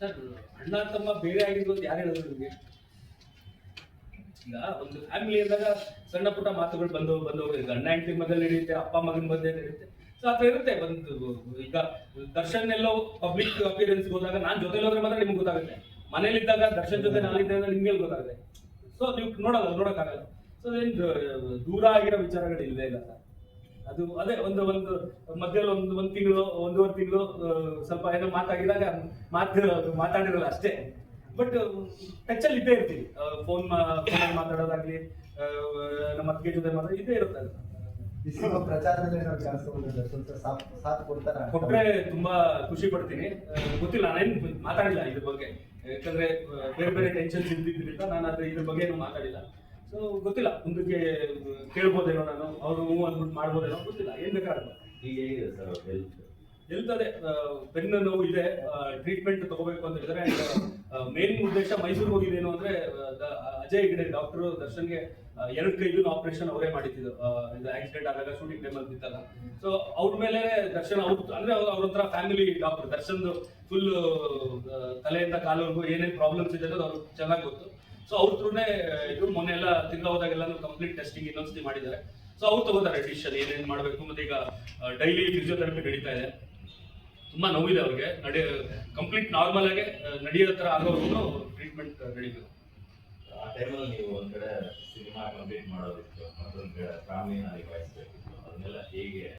Sir ಅಣ್ಣ ತಮ್ಮ ಬೇರೆ ಆಗಿದ್ರು ಅಂತ ಯಾರು ಹೇಳಿದ್ರು ನಿಮಗೆ? ಈಗ ಒಂದು ಫ್ಯಾಮಿಲಿ ಅಂದಾಗ ಸಣ್ಣ ಪುಟ್ಟ ಮಾತುಗಳು ಬಂದು ಬಂದು ಹೋಗುತ್ತೆ. ಗಂಡ ಹೆಂಡತಿ ಮಧ್ಯೆ ನಡೆಯುತ್ತೆ, ಅಪ್ಪ ಮಗನ ಮಧ್ಯೆ ನಡೆಯುತ್ತೆ. ಸೊ ಆ ಥರ ಇರುತ್ತೆ. ಒಂದು ಈಗ ದರ್ಶನ್ ಎಲ್ಲೋ ಪಬ್ಲಿಕ್ ಅಪಿಯರೆನ್ಸ್ ಹೋದಾಗ ನಾನು ಜೊತೆಲಿ ಹೋದ್ರೆ ಮಾತ್ರ ನಿಮ್ಗೆ ಗೊತ್ತಾಗುತ್ತೆ. ಮನೇಲಿದ್ದಾಗ ದರ್ಶನ್ ಜೊತೆ ನಾನಿದ್ದಾಗ ನಿಮ್ಗೆ ಎಲ್ಲಿ ಗೊತ್ತಾಗುತ್ತೆ? ಸೊ ನೀವು ನೋಡಲ್ಲ, ನೋಡೋಕ್ಕಾಗಲ್ಲ. ಸೊ ಏನು, ದೂರ ಆಗಿರೋ ವಿಚಾರಗಳು ಇಲ್ಲವೇ ಇಲ್ಲ ಸರ್? ಅದು ಅದೇ ಒಂದು ಒಂದು ಮಧ್ಯದಲ್ಲಿ ಒಂದು ಒಂದು ತಿಂಗಳು ಒಂದೂವರೆ ತಿಂಗಳು ಸ್ವಲ್ಪ ಏನೋ ಮಾತಾಗಿದಾಗ ಮಾತು ಮಾತಾಡಿರಲ್ಲ ಅಷ್ಟೇ. ಬಟ್ ಟಚಲ್ಲಿ ಇದ್ದೇ ಇರ್ತೀವಿ. ಫೋನ್ ಫೋನಲ್ಲಿ ಮಾತಾಡೋದಾಗ್ಲಿ ನಮ್ಮ ಅತ್ತಿಗೆ ಜೊತೆ ಮಾತಾಡಿ ಇದೇ ಇರುತ್ತೆ ಕೊಟ್ರೆ ತುಂಬಾ ಖುಷಿ ಪಡ್ತೀನಿ. ಗೊತ್ತಿಲ್ಲ ನಾನೇನು ಮಾತಾಡಿಲ್ಲ ಇದ್ರ ಬಗ್ಗೆ. ಯಾಕಂದ್ರೆ ಬೇರೆ ಬೇರೆ ಟೆನ್ಷನ್ಸ್ ಇದ್ದಿದ್ದರಿಂದ ನಾನು ಅದ್ರ ಇದ್ರ ಬಗ್ಗೆ ಏನು ಮಾತಾಡಿಲ್ಲ. ಸೊ ಗೊತ್ತಿಲ್ಲ. ಮುಂದಕ್ಕೆ ಕೇಳ್ಬೋದೇನೋ ನಾನು ಅವರು ಹ್ಞೂ ಅಂದ್ಬಿಟ್ಟು ಮಾಡ್ಬೋದೇನೋ ಗೊತ್ತಿಲ್ಲ. ಏನ್ ಈಗ ಹೇಗಿದೆ ಸರ್ ಹೆಲ್ತ್ ಅದೇ ಬೆನ್ನ ನೋವು ಇದೆ ಟ್ರೀಟ್ಮೆಂಟ್ ತಗೋಬೇಕು ಅಂತ ಹೇಳಿದ್ರೆ ಮೇನ್ ಉದ್ದೇಶ ಮೈಸೂರಿಗೆ ಹೋಗಿದ್ದೇನು ಅಂದ್ರೆ ಅಜಯ್ ಹೆಗ್ಡೆ ಡಾಕ್ಟರ್ ದರ್ಶನ್ಗೆ ಎರಡು ಕೈದು ಆಪರೇಷನ್ ಅವರೇ ಮಾಡಿದ್ದು. ಇದು ಆಕ್ಸಿಡೆಂಟ್ ಆದಾಗ ಶೂಟಿಂಗ್ ಟೈಮಲ್ಲಿ ಬಿತ್ತಲ್ಲ. ಸೊ ಅವ್ರ ಮೇಲೆ ದರ್ಶನ್ ಅವ್ರ ಅಂದ್ರೆ ಅವ್ರ ಅವ್ರ ಫ್ಯಾಮಿಲಿ ಡಾಕ್ಟರ್ ದರ್ಶನ್ ಫುಲ್ ತಲೆಯಿಂದ ಕಾಲವರೆಗೂ ಏನೇನು ಪ್ರಾಬ್ಲಮ್ಸ್ ಇದೆ ಅನ್ನೋದು ಅವ್ರಿಗೆ ಚೆನ್ನಾಗಿ ಗೊತ್ತು. ಸೊ ಅವ್ರ ಥ್ರೂನೇ ಇದು ಮೊನ್ನೆ ಎಲ್ಲ ತಿಂಗಳ ಹೋದಾಗೆಲ್ಲ ಕಂಪ್ಲೀಟ್ ಟೆಸ್ಟಿಂಗ್ ಇನ್ನೊಂದ್ಸತಿ ಮಾಡಿದ್ದಾರೆ. ಸೊ ಅವ್ರು ತಗೋತಾರೆ ಡಿಸಿಷನ್ ಏನೇನು ಮಾಡಬೇಕು ಮತ್ತೆ ಈಗ ಡೈಲಿ ಫಿಸಿಯೋಥೆರಪಿ ನಡೀತಾ ಇದೆ. ತುಂಬಾ ನೋವಿದೆ ಅವ್ರಿಗೆ. ನಡೆ ಕಂಪ್ಲೀಟ್ ನಾರ್ಮಲ್ ಆಗಿ ನಡೆಯೋ ಥರ ಆಗೋವರೆಗೂ ಟ್ರೀಟ್ಮೆಂಟ್ ನಡೀಬೇಕು ನೀವು ಒಂದ್ ಕಡೆ ಸಿನಿಮಾ ಕಂಪ್ಲೀಟ್ ಮಾಡೋದಿತ್ತು, ಮತ್ತೊಂದ್ ಕಡೆ ಫ್ಯಾಮಿಲಿನ ನಿಭಾಯಿಸಬೇಕಿತ್ತು ಅದನ್ನೆಲ್ಲ ಹೇಗೆ